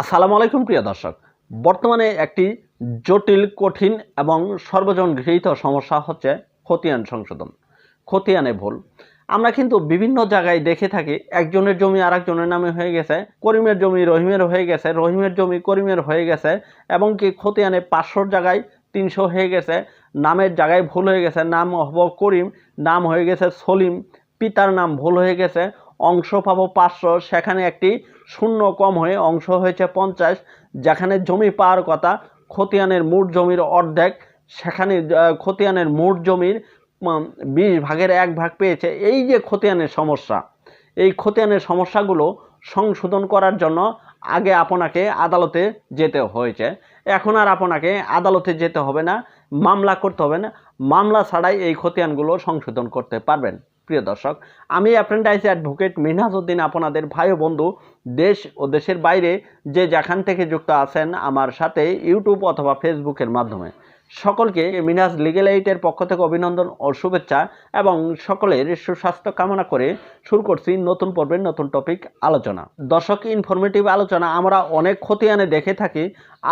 আসসালামু আলাইকুম, প্রিয় দর্শক। বর্তমানে একটি জটিল, কঠিন এবং সর্বজন গৃহীত সমস্যা হচ্ছে খতিয়ান সংশোধন। খতিয়ানে ভুল। আমরা কিন্তু বিভিন্ন জায়গায় দেখে থাকি, একজনের জমি আর একজনের নামে হয়ে গেছে, করিমের জমি রহিমের হয়ে গেছে, রহিমের জমি করিমের হয়ে গেছে, এবং কি খতিয়ানে পাঁচশোর জায়গায় তিনশো হয়ে গেছে, নামের জায়গায় ভুল হয়ে গেছে, নাম হব করিম, নাম হয়ে গেছে সলিম, পিতার নাম ভুল হয়ে গেছে অংশ পাবো পাঁচশো। সেখানে একটি শূন্য কম হয়ে অংশ হয়েছে পঞ্চাশ। যেখানে জমি পাওয়ার কথা, খতিয়ানের মোট জমির অর্ধেক, সেখানে খতিয়ানের মোট জমির বিশ ভাগের এক ভাগ পেয়েছে। এই যে খতিয়ানের সমস্যা, এই খতিয়ানের সমস্যাগুলো সংশোধন করার জন্য আগে আপনাকে আদালতে যেতে হয়েছে। এখন আর আপনাকে আদালতে যেতে হবে না, মামলা করতে হবে না। মামলা ছাড়াই এই খতিয়ানগুলো সংশোধন করতে পারবেন। প্রিয় দর্শক, আমি অ্যাপ্রেন্টাইস অ্যাডভোকেট মিনহাজউদ্দিন আপনাদের ভাই বন্ধু, দেশ ও দেশের বাইরে যে যেখান থেকে যুক্ত আছেন আমার সাথে ইউটিউব অথবা ফেসবুকের মাধ্যমে। সকলকে মিনহাজ লিগেল এইটের পক্ষ থেকে অভিনন্দন ও শুভেচ্ছা এবং সকলের সুস্বাস্থ্য কামনা করে শুরু করছি নতুন পর্বের নতুন টপিক আলোচনা। দর্শক ইনফরমেটিভ আলোচনা আমরা অনেক খতিয়ানে দেখে থাকি।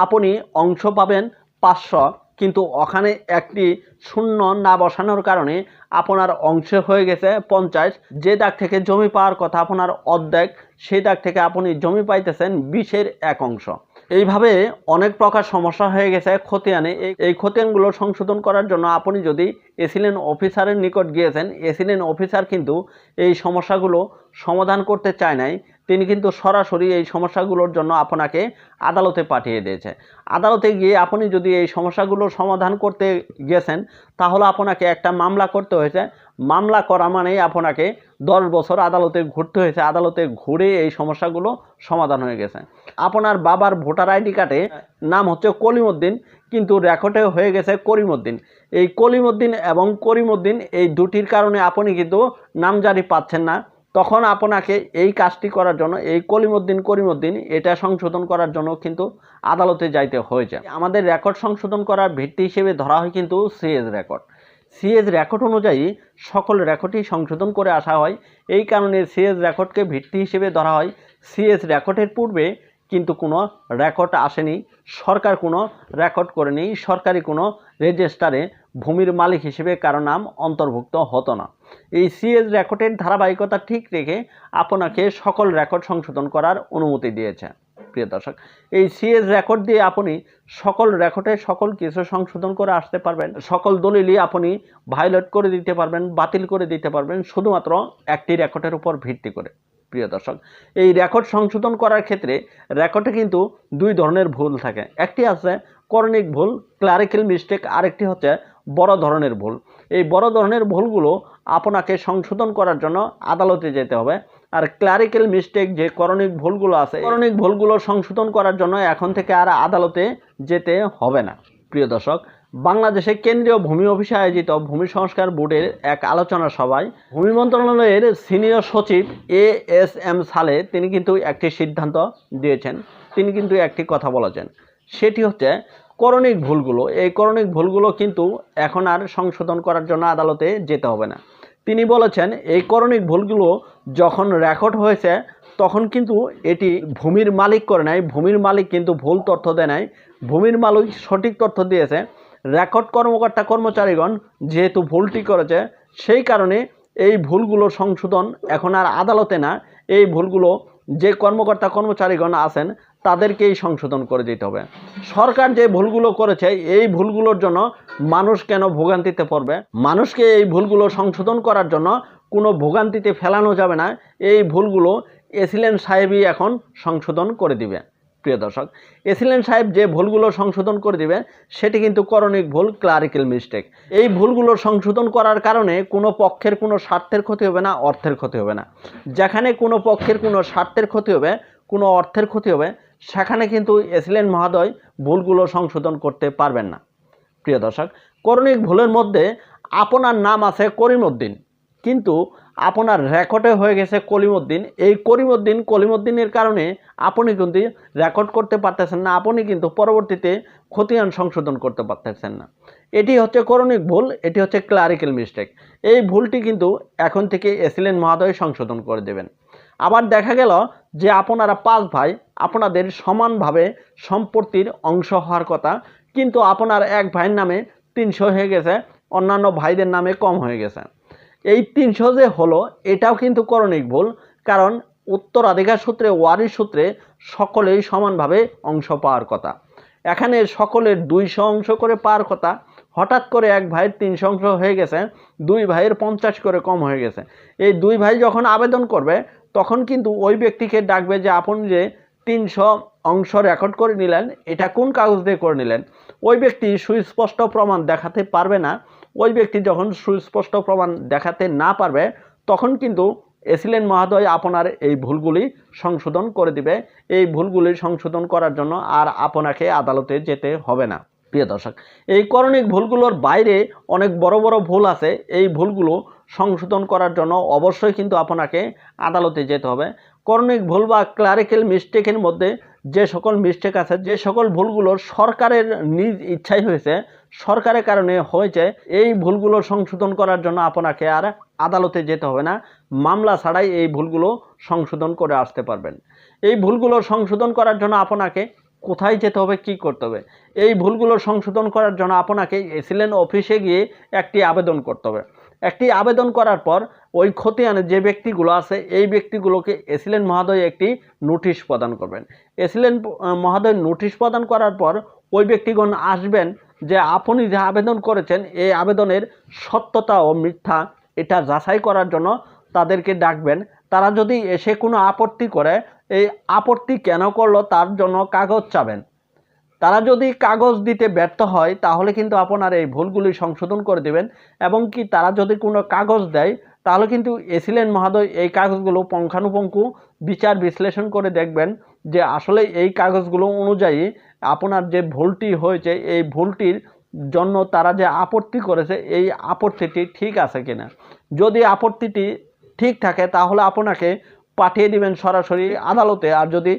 আপনি অংশ পাবেন পাঁচশো কিন্তু ওখানে একটি শূন্য না বসানোর কারণে আপনার অংশ হয়ে গেছে পঞ্চাশ। যে দাগ থেকে জমি পাওয়ার কথা আপনার অর্ধেক, সেই দাগ থেকে আপনি জমি পাইতেছেন বিশের এক অংশ। এইভাবে অনেক প্রকার সমস্যা হয়ে গেছে খতিয়ানে এই- খতিয়ানগুলো সংশোধন করার জন্য আপনি যদি এসিলেন অফিসারের নিকট গিয়েছেন, এসিলেন অফিসার কিন্তু এই সমস্যাগুলো সমাধান করতে চায় নাই। তিনি কিন্তু সরাসরি এই সমস্যাগুলোর জন্য আপনাকে আদালতে পাঠিয়ে দিয়েছে। আদালতে গিয়ে আপনি যদি এই সমস্যাগুলো সমাধান করতে গেছেন, তাহলে আপনাকে একটা মামলা করতে হয়েছে। মামলা করা মানেই আপনাকে দশ বছর আদালতে ঘুরতে হয়েছে। আদালতে ঘুরে এই সমস্যাগুলো সমাধান হয়ে গেছে। আপনার বাবার ভোটার আইডি কার্ডে নাম হচ্ছে কলিমুদ্দিন কিন্তু রেকর্ডে হয়ে গেছে করিমউদ্দিন এই কলিমুদ্দিন এবং করিমউদ্দিন এই দুটির কারণে আপনি কিন্তু নাম নামজারি পাচ্ছেন না। তখন আপনাকে এই কাজটি করার জন্য এই কলিমুদ্দিন করিমউদ্দিন এটা সংশোধন করার জন্য কিন্তু আদালতে যাইতে হয়েছে। আমাদের রেকর্ড সংশোধন করার ভিত্তি হিসেবে ধরা হয় কিন্তু সিএস রেকর্ড। সিএস রেকর্ড অনুযায়ী সকল রেকর্ডই সংশোধন করে আসা হয়। এই কারণে সিএস রেকর্ডকে ভিত্তি হিসেবে ধরা হয়। সিএস রেকর্ডের পূর্বে কিন্তু কোনো রেকর্ড আসেনি। সরকার কোনো রেকর্ড করেনি। সরকারি কোনো রেজিস্টারে ভূমির মালিক হিসেবে কারও নাম অন্তর্ভুক্ত হতো না। এই সিএস রেকর্ডের ধারাবাহিকতা ঠিক রেখে আপনাকে সকল রেকর্ড সংশোধন করার অনুমতি দিয়েছে। প্রিয় দর্শক, এই সিএস রেকর্ড দিয়ে আপনি সকল রেকর্ডে সকল কিছু সংশোধন করে আসতে পারবেন। সকল দলিলই আপনি ভায়োলেট করে দিতে পারবেন, বাতিল করে দিতে পারবেন, শুধুমাত্র একটি রেকর্ডের উপর ভিত্তি করে। প্রিয় দর্শক, এই রেকর্ড সংশোধন করার ক্ষেত্রে রেকর্ডে কিন্তু দুই ধরনের ভুল থাকে। একটি আছে করণিক ভুল ক্লারিক্যাল মিস্টেক আরেকটি হচ্ছে বড় ধরনের ভুল। এই বড় ধরনের ভুলগুলো আপনাকে সংশোধন করার জন্য আদালতে যেতে হবে। আর ক্লারিক্যাল মিস্টেক যে করণিক ভুলগুলো আছে, করণিক ভুলগুলো সংশোধন করার জন্য এখন থেকে আর আদালতে যেতে হবে না। প্রিয় দর্শক বাংলাদেশে কেন্দ্রীয় ভূমি অফিসে আয়োজিত ভূমি সংস্কার বোর্ডের এক আলোচনা সভায় ভূমি মন্ত্রণালয়ের সিনিয়র সচিব এ এস এম সালে তিনি কিন্তু একটি সিদ্ধান্ত দিয়েছেন। তিনি কিন্তু একটি কথা বলেছেন। সেটি হচ্ছে করণিক ভুলগুলো। এই করণিক ভুলগুলো কিন্তু এখন আর সংশোধন করার জন্য আদালতে যেতে হবে না। তিনি বলেছেন, এই করণিক ভুলগুলো যখন রেকর্ড হয়েছে, তখন কিন্তু এটি ভূমির মালিক করে নাই। ভূমির মালিক কিন্তু ভুল তথ্য দেয় নাই। ভূমির মালিক সঠিক তথ্য দিয়েছে। রেকর্ড কর্মকর্তা কর্মচারীগণ যেহেতু ভুলটি করেছে, সেই কারণে এই ভুলগুলো সংশোধন এখন আর আদালতে না। এই ভুলগুলো যে কর্মকর্তা কর্মচারীগণ আছেন, তাদেরকেই সংশোধন করে দিতে হবে। সরকার যে ভুলগুলো করেছে, এই ভুলগুলোর জন্য মানুষ কেন ভোগান্তিতে পড়বে? মানুষকে এই ভুলগুলো সংশোধন করার জন্য কোনো ভোগান্তিতে ফেলানো যাবে না। এই ভুলগুলো এসিলেন সাহেবই এখন সংশোধন করে দিবে। প্রিয় দর্শক, এসিলেন সাহেব যে ভুলগুলো সংশোধন করে দিবে সেটি কিন্তু করণিক ভুল, ক্লারিক্যাল মিস্টেক। এই ভুলগুলো সংশোধন করার কারণে কোনো পক্ষের কোনো স্বার্থের ক্ষতি হবে না, অর্থের ক্ষতি হবে না। যেখানে কোনো পক্ষের কোনো স্বার্থের ক্ষতি হবে, কোনো অর্থের ক্ষতি হবে, সেখানে কিন্তু এসিলেন মহোদয় ভুলগুলো সংশোধন করতে পারবেন না। প্রিয় দর্শক, করণিক ভুলের মধ্যে আপনার নাম আছে করিমউদ্দিন। কিন্তু আপনার রেকর্ডে হয়ে গেছে কলিমুদ্দিন। এই করিমউদ্দিন কলিমুদ্দিনের কারণে আপনি কিন্তু রেকর্ড করতে পারতেছেন না, আপনি কিন্তু পরবর্তীতে খতিয়ান সংশোধন করতে পারতেছেন না। এটি হচ্ছে করণিক ভুল, এটি হচ্ছে ক্লারিক্যাল মিস্টেক এই ভুলটি কিন্তু এখন থেকে এসিলেন মহাদয় সংশোধন করে দেবেন। আবার দেখা গেল যে আপনারা পাঁচ ভাই, আপনাদের সমানভাবে সম্পত্তির অংশ হওয়ার কথা, কিন্তু আপনার এক ভাইয়ের নামে তিনশো হয়ে গেছে, অন্যান্য ভাইদের নামে কম হয়ে গেছে। এই তিনশো যে হলো, এটাও কিন্তু করণিক ভুল, কারণ উত্তরাধিকার সূত্রে ওয়ারিশ সূত্রে সকলেই সমানভাবে অংশ পাওয়ার কথা। এখানে সকলের দুইশো অংশ করে পাওয়ার কথা, হঠাৎ করে এক ভাইয়ের তিনশো অংশ হয়ে গেছে, দুই ভাইয়ের পঞ্চাশ করে কম হয়ে গেছে। এই দুই ভাই যখন আবেদন করবে, তখন কিন্তু ওই ব্যক্তিকে ডাকবে যে, আপন যে তিনশো অংশ রেকর্ড করে নিলেন, এটা কোন কাগজ দিয়ে করে নিলেন? ওই ব্যক্তি সুস্পষ্ট প্রমাণ দেখাতে পারবে না ওই ব্যক্তি যখন সুস্পষ্ট প্রমাণ দেখাতে না পারবে, তখন কিন্তু এসিলেন মহোদয় আপনার এই ভুলগুলি সংশোধন করে দিবে। এই ভুলগুলি সংশোধন করার জন্য আর আপনাকে আদালতে যেতে হবে না। প্রিয় দর্শক, এই করণিক ভুলগুলোর বাইরে অনেক বড় বড় ভুল আছে। এই ভুলগুলো সংশোধন করার জন্য অবশ্যই কিন্তু আপনাকে আদালতে যেতে হবে। করণিক ভুল বা ক্লারিক্যাল মিস্টেকের মধ্যে যে সকল মিস্টেক আছে, যে সকল ভুলগুলো সরকারের নিজ ইচ্ছাই হয়েছে সরকারের কারণে হয়েছে, এই ভুলগুলো সংশোধন করার জন্য আপনাকে আর আদালতে যেতে হবে না। মামলা ছাড়াই এই ভুলগুলো সংশোধন করে আসতে পারবেন। এই ভুলগুলো সংশোধন করার জন্য আপনাকে কোথায় যেতে হবে, কি করতে হবে? এই ভুলগুলো সংশোধন করার জন্য আপনাকে এসিলেন অফিসে গিয়ে একটি আবেদন করতে হবে। একটি আবেদন করার পর ওই খতিয়ানে যে ব্যক্তিগুলো আছে, এই ব্যক্তিগুলোকে এসিলেন মহোদয় একটি নোটিশ প্রদান করবেন। এসিলেন মহোদয় নোটিশ প্রদান করার পর ওই ব্যক্তিগণ আসবেন যে আপনি যে আবেদন করেছেন, এই আবেদনের সত্যতা ও মিথ্যা এটা যাচাই করার জন্য তাদেরকে ডাকবেন। তারা যদি এসে কোনো আপত্তি করে, এই আপত্তি কেন করল তার জন্য কাগজ চাবেন। তারা যদি কাগজ দিতে ব্যর্থ হয়, তাহলে কিন্তু আপনার এই ভুলগুলি সংশোধন করে দেবেন। এবং কি তারা যদি কোনো কাগজ দেয়, তাহলে কিন্তু এসিলেন মহোদয়, এই কাগজগুলো পঙ্খানুপঙ্খু বিচার বিশ্লেষণ করে দেখবেন যে আসলে এই কাগজগুলো অনুযায়ী আপনার যে ভুলটি হয়েছে, এই ভুলটির জন্য তারা যে আপত্তি করেছে, এই আপত্তিটি ঠিক আছে কিনা? যদি আপত্তিটি ঠিক থাকে, তাহলে আপনাকে পাঠিয়ে দিবেন সরাসরি আদালতে। আর যদি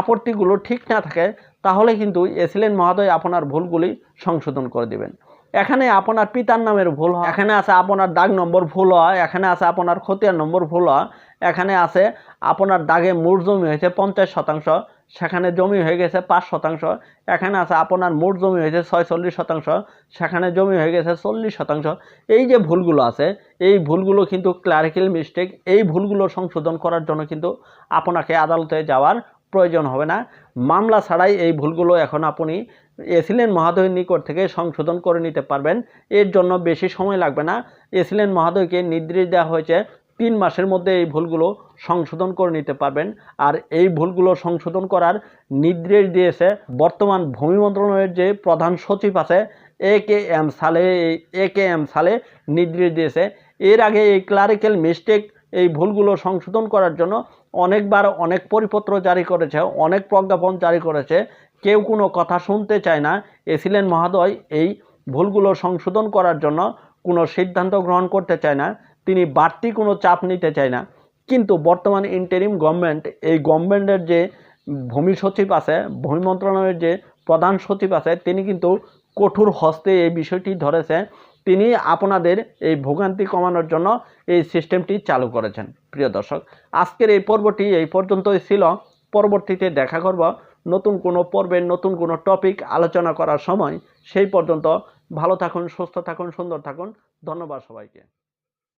আপত্তিগুলো ঠিক না থাকে, তাহলে কিন্তু এসিলেন মহোদয় আপনার ভুলগুলি সংশোধন করে দিবেন। এখানে আপনার পিতার নামের ভুল হয়, এখানে আছে আপনার দাগ নম্বর ভুল হয়, এখানে আছে আপনার খতিয়ান নম্বর ভুল হয়, এখানে আছে আপনার দাগে মোট জমি হয়েছে পঞ্চাশ শতাংশ। সেখানে জমি হয়ে গেছে পাঁচ শতাংশ, এখানে আছে আপনার মোট জমি হয়েছে ছয়চল্লিশ শতাংশ, সেখানে জমি হয়ে গেছে চল্লিশ শতাংশ। এই যে ভুলগুলো আছে, এই ভুলগুলো কিন্তু ক্লারিক্যাল মিস্টেক এই ভুলগুলো সংশোধন করার জন্য কিন্তু আপনাকে আদালতে যাওয়ার প্রয়োজন হবে না। মামলা ছাড়াই এই ভুলগুলো এখন আপনি এসিলেন মহোদয়ের নিকট থেকে সংশোধন করে নিতে পারবেন। এর জন্য বেশি সময় লাগবে না। এসিলেন মহোদয়কে নির্দেশ দেওয়া হয়েছে তিন মাসের মধ্যে এই ভুলগুলো সংশোধন করে নিতে পারবেন। আর এই ভুলগুলো সংশোধন করার নির্দেশ দিয়েছে বর্তমান ভূমি মন্ত্রণালয়ের যে প্রধান সচিব আছে, এ কে এম সালে, এ কে এম সালে নির্দেশ দিয়েছে। এর আগে এই ক্লারিক্যাল মিস্টেক এই ভুলগুলো সংশোধন করার জন্য অনেকবার অনেক পরিপত্র জারি করেছে, অনেক প্রজ্ঞাপন জারি করেছে। কেউ কোনো কথা শুনতে চায় না। এসিলেন মহোদয়, এই ভুলগুলো সংশোধন করার জন্য কোনো সিদ্ধান্ত গ্রহণ করতে চায় না। তিনি বাড়তি কোনো চাপ নিতে চায় না। কিন্তু বর্তমান ইন্টারিম গভর্নমেন্ট এই গভর্নমেন্টের যে ভূমি সচিব আছে, ভূমি মন্ত্রণালয়ের যে প্রধান সচিব আছে, তিনি কিন্তু কঠোর হস্তে এই বিষয়টি ধরেছে। তিনি আপনাদের এই ভোগান্তি কমানোর জন্য এই সিস্টেমটি চালু করেছেন। প্রিয় দর্শক, আজকের এই পর্বটি এই পর্যন্তই ছিল। পরবর্তীতে দেখা করব নতুন কোনো পর্বের নতুন কোনো টপিক আলোচনা করার সময়। সেই পর্যন্ত ভালো থাকুন, সুস্থ থাকুন, সুন্দর থাকুন। ধন্যবাদ সবাইকে।